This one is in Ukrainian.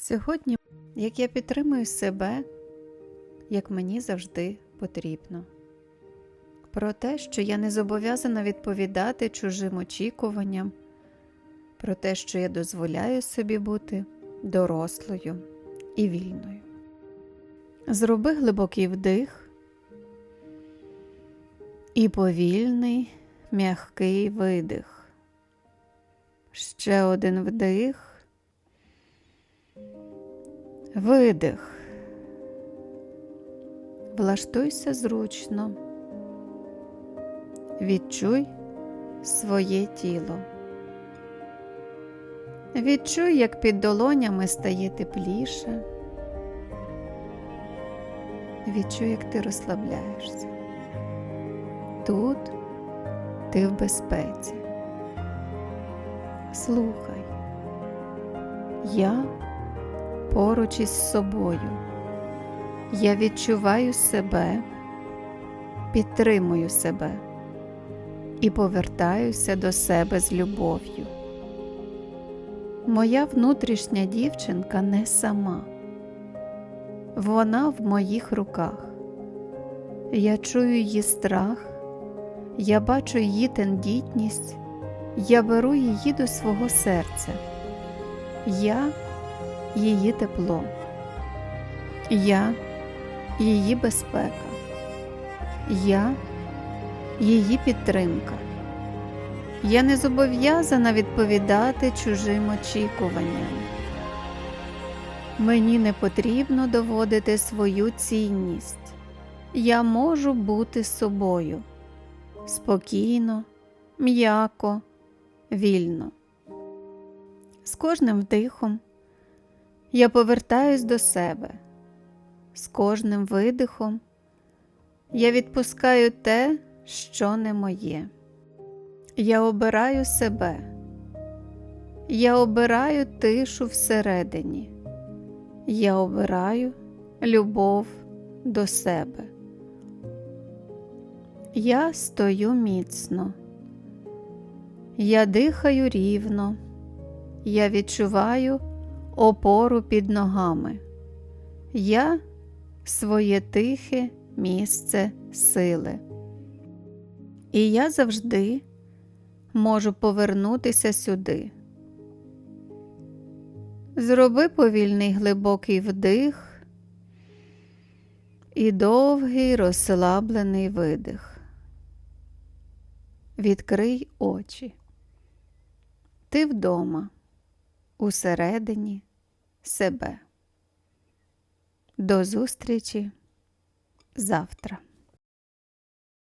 Сьогодні, як я підтримую себе, як мені завжди потрібно. Про те, що я не зобов'язана відповідати чужим очікуванням, про те, що я дозволяю собі бути дорослою і вільною. Зроби глибокий вдих і повільний м'який видих. Ще один вдих. Видих. Влаштуйся зручно. Відчуй своє тіло. Відчуй, як під долонями стає тепліше. Відчуй, як ти розслабляєшся. Тут ти в безпеці. Слухай. Я поруч із собою. Я відчуваю себе, підтримую себе і повертаюся до себе з любов'ю. Моя внутрішня дівчинка не сама. Вона в моїх руках. Я чую її страх, я бачу її тендітність, я беру її до свого серця. Я її тепло, я її безпека, я її підтримка. Я не зобов'язана відповідати чужим очікуванням. Мені не потрібно доводити свою цінність. Я можу бути собою спокійно, м'яко, вільно. З кожним вдихом я повертаюсь до себе. З кожним видихом я відпускаю те, що не моє. Я обираю себе. Я обираю тишу всередині. Я обираю любов до себе. Я стою міцно. Я дихаю рівно. Я відчуваю опору під ногами. Я своє тихе місце сили. І я завжди можу повернутися сюди. Зроби повільний глибокий вдих і довгий розслаблений видих. Відкрий очі. Ти вдома, усередині себе. До зустрічі завтра.